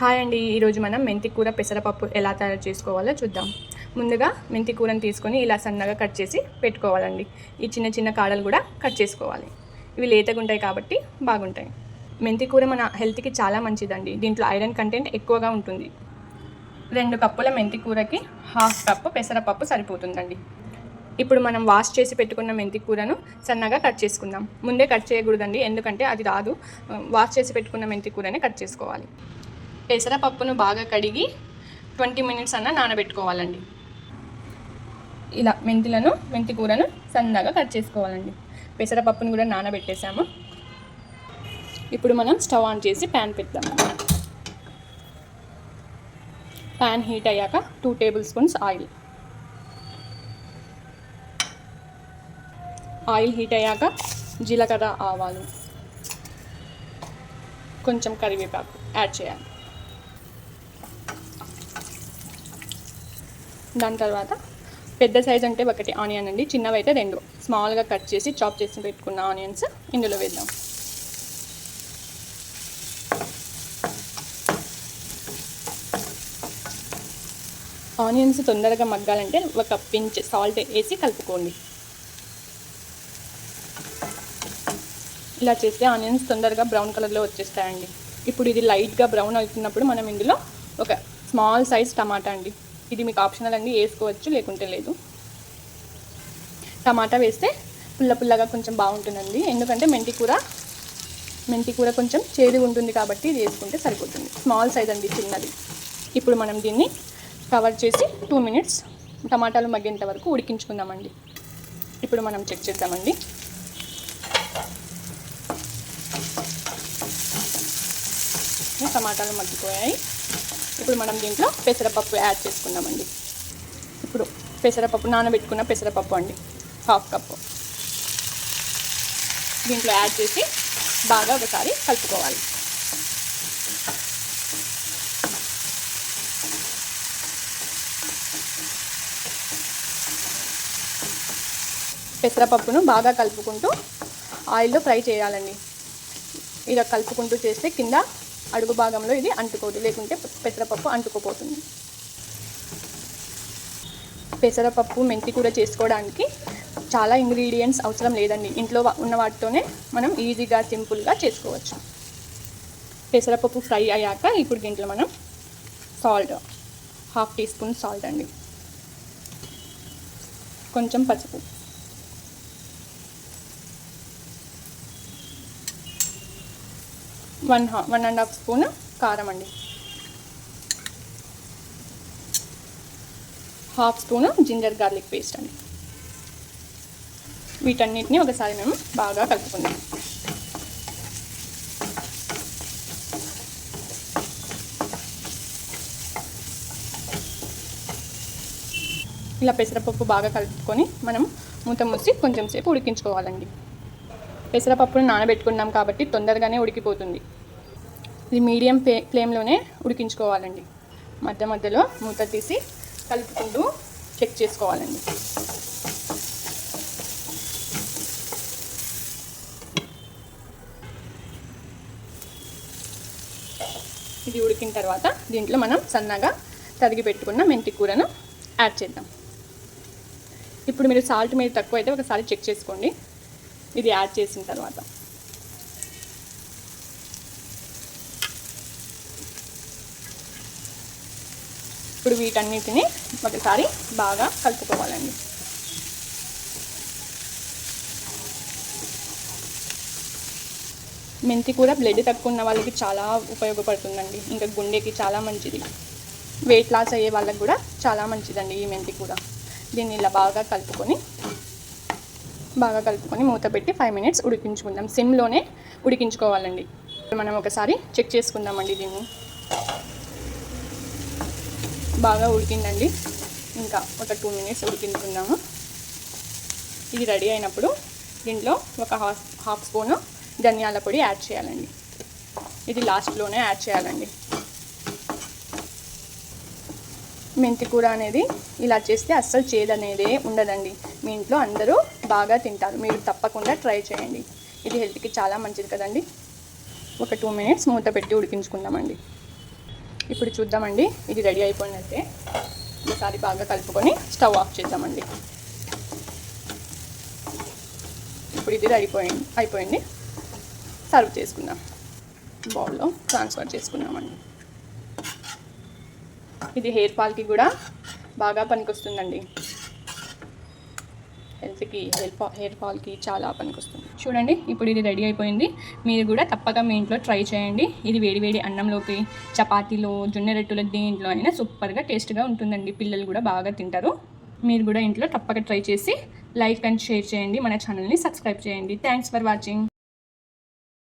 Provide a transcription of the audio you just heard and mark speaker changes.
Speaker 1: Hi అండి. ఈరోజు మనం మెంతి కూర పెసరపప్పు ఎలా తయారు చేసుకోవాలో చూద్దాం. ముందుగా మెంతి కూరని తీసుకొని ఇలా సన్నగా కట్ చేసి పెట్టుకోవాలండి. ఈ చిన్న చిన్న కాడలు కూడా కట్ చేసుకోవాలి. ఇవి లేతగా ఉంటాయి కాబట్టి బాగుంటాయి. మెంతి కూర మన హెల్త్కి చాలా మంచిదండి. దీంట్లో ఐరన్ కంటెంట్ ఎక్కువగా ఉంటుంది. రెండు కప్పుల మెంతి కూరకి హాఫ్ కప్పు పెసరపప్పు సరిపోతుందండి. ఇప్పుడు మనం వాష్ చేసి పెట్టుకున్న మెంతి కూరను సన్నగా కట్ చేసుకుందాం. ముందే కట్ చేయకూడదండి. ఎందుకంటే అది రాదు. వాష్ చేసి పెట్టుకున్న మెంతి కూరని కట్ చేసుకోవాలి. పెసరపప్పును బాగా కడిగి ట్వంటీ మినిట్స్ అన్న నానబెట్టుకోవాలండి. ఇలా మెంతులను మెంతి కూరను సన్నగా కట్ చేసుకోవాలండి. పెసరపప్పును కూడా నానబెట్టేసాము ఇప్పుడు మనం స్టవ్ ఆన్ చేసి ప్యాన్ పెడతాం ప్యాన్ హీట్ అయ్యాక two tablespoons oil. Oil heat అయ్యాక జీలకర్ర ఆవాలు. కొంచెం కరివేపాకు యాడ్ చేయాలి. దాని తర్వాత పెద్ద సైజ్ అంటే ఒకటి ఆనియన్ అండి. చిన్నవి అయితే రెండు. స్మాల్గా కట్ చేసి చాప్ చేసి పెట్టుకున్న ఆనియన్స్ ఇందులో వేద్దాం. ఆనియన్స్ తొందరగా మగ్గాలంటే ఒక పించ్ సాల్ట్ వేసి కలుపుకోండి. ఇలా చేస్తే ఆనియన్స్ తొందరగా బ్రౌన్ కలర్లో వచ్చేస్తాయండి. ఇప్పుడు ఇది లైట్గా బ్రౌన్ అవుతున్నప్పుడు మనం ఇందులో ఒక స్మాల్ సైజ్ టమాటా అండి. ఇది మీకు ఆప్షనల్ అండి వేసుకోవచ్చు లేకుంటే లేదు. టమాటా వేస్తే పుల్ల పుల్లగా కొంచెం బాగుంటుందండి. ఎందుకంటే మెంతి కూర మెంతి కూర కొంచెం చేదు ఉంటుంది కాబట్టి ఇది వేసుకుంటే సరిపోతుంది. స్మాల్ సైజ్ అండి చిన్నది. ఇప్పుడు మనం దీన్ని కవర్ చేసి టూ మినిట్స్ టమాటాలు మగ్గేంత వరకు ఉడికించుకుందామండి. ఇప్పుడు మనం చెక్ చేద్దామండి. టమాటాలు మగ్గిపోయాయి. ఇప్పుడు మనం దీంట్లో పెసరపప్పు యాడ్ చేసుకుందామండి. ఇప్పుడు పెసరపప్పు నానబెట్టుకున్న పెసరపప్పు అండి హాఫ్ కప్పు. దీంట్లో యాడ్ చేసి బాగా ఒకసారి కలుపుకోవాలి. పెసరపప్పును బాగా కలుపుకుంటూ ఆయిల్లో ఫ్రై చేయాలండి. ఇలా కలుపుకుంటూ చేస్తే కింద అడుగు భాగంలో ఇది అంటుకోదు లేకుంటే పెసరపప్పు అంటుకోపోతుంది. పెసరపప్పు మెంతి కూర చేసుకోవడానికి చాలా ఇంగ్రీడియంట్స్ అవసరం లేదండి. ఇంట్లో ఉన్న వాటితోనే మనం ఈజీగా సింపుల్గా చేసుకోవచ్చు. పెసరపప్పు ఫ్రై అయ్యాక ఇప్పుడు దీంట్లో మనం salt half teaspoon salt అండి. కొంచెం పసుపు. వన్ హా వన్ అండ్ హాఫ్ స్పూన్ కారం అండి. Half spoon ginger garlic paste అండి. వీటన్నిటిని ఒకసారి మేము బాగా కలుపుకుందాం. ఇలా పెసరపప్పు బాగా కలుపుకొని మనం మూత మూసి కొంచెం సేపు ఉడికించుకోవాలండి. పెసరపప్పును నానబెట్టుకున్నాం కాబట్టి తొందరగానే ఉడికిపోతుంది. ఇది మీడియం ఫ్లే ఫ్లేమ్లోనే ఉడికించుకోవాలండి. మధ్య మధ్యలో మూత తీసి కలుపుకుంటూ చెక్ చేసుకోవాలండి. ఇది ఉడికిన తర్వాత దీంట్లో మనం సన్నగా తరిగి పెట్టుకున్న మెంతి కూరను యాడ్ చేద్దాం. ఇప్పుడు మీరు సాల్ట్ మీద తక్కువ అయితే ఒకసారి చెక్ చేసుకోండి. ఇది యాడ్ చేసిన తర్వాత. ఇప్పుడు వీటన్నిటిని ఒకసారి బాగా కలుపుకోవాలండి. మెంతి కూడా బ్లడ్ తక్కువ ఉన్న వాళ్ళకి చాలా ఉపయోగపడుతుందండి. ఇంకా గుండెకి చాలా మంచిది. వెయిట్ లాస్ అయ్యే వాళ్ళకి కూడా చాలా మంచిదండి ఈ మెంతి కూడా. దీన్ని ఇలా బాగా కలుపుకొని బాగా కలుపుకొని మూత పెట్టి ఫైవ్ మినిట్స్ ఉడికించుకుందాం. సిమ్లోనే ఉడికించుకోవాలండి. మనం ఒకసారి చెక్ చేసుకుందామండి దీన్ని. బాగా ఉడికిందండి. ఇంకా ఒక టూ మినిట్స్ ఉడికించుకుందాము. ఇది రెడీ అయినప్పుడు దీంట్లో ఒక హాఫ్ హాఫ్ స్పూను ధనియాల పొడి యాడ్ చేయాలండి. ఇది లాస్ట్లోనే యాడ్ చేయాలండి. మెంతి కూర అనేది ఇలా చేస్తే అస్సలు చేదు అనేది ఉండదండి. మీ ఇంట్లో అందరూ బాగా తింటారు. మీరు తప్పకుండా ట్రై చేయండి. ఇది హెల్త్కి చాలా మంచిది కదండి. ఒక టూ మినిట్స్ మూత పెట్టి ఉడికించుకుందామండి. ఇప్పుడు చూద్దామండి. ఇది రెడీ అయిపోయినట్టే. ఒకసారి బాగా కలుపుకొని స్టవ్ ఆఫ్ చేద్దామండి. ఇప్పుడు ఇది అయిపోయింది అయిపోయింది. సర్వ్ చేసుకుందాం. బౌల్లో ట్రాన్స్ఫర్ చేసుకున్నామండి ఇది హెయిర్ ఫాల్కి కూడా బాగా పనికొస్తుందండి. హెల్త్కి హెయిర్ ఫా హెయిర్ ఫాల్కి చాలా పనికొస్తుంది. చూడండి ఇప్పుడు ఇది రెడీ అయిపోయింది. మీరు కూడా తప్పక మీ ఇంట్లో ట్రై చేయండి. ఇది వేడివేడి అన్నంలోకి చపాతీలో జొన్న రొట్టెలో దేంట్లో అయినా సూపర్గా టేస్ట్గా ఉంటుందండి. పిల్లలు కూడా బాగా తింటారు. మీరు కూడా ఇంట్లో తప్పక ట్రై చేసి లైక్ అండ్ షేర్ చేయండి. మన ఛానల్ని సబ్స్క్రైబ్ చేయండి. Thanks for watching.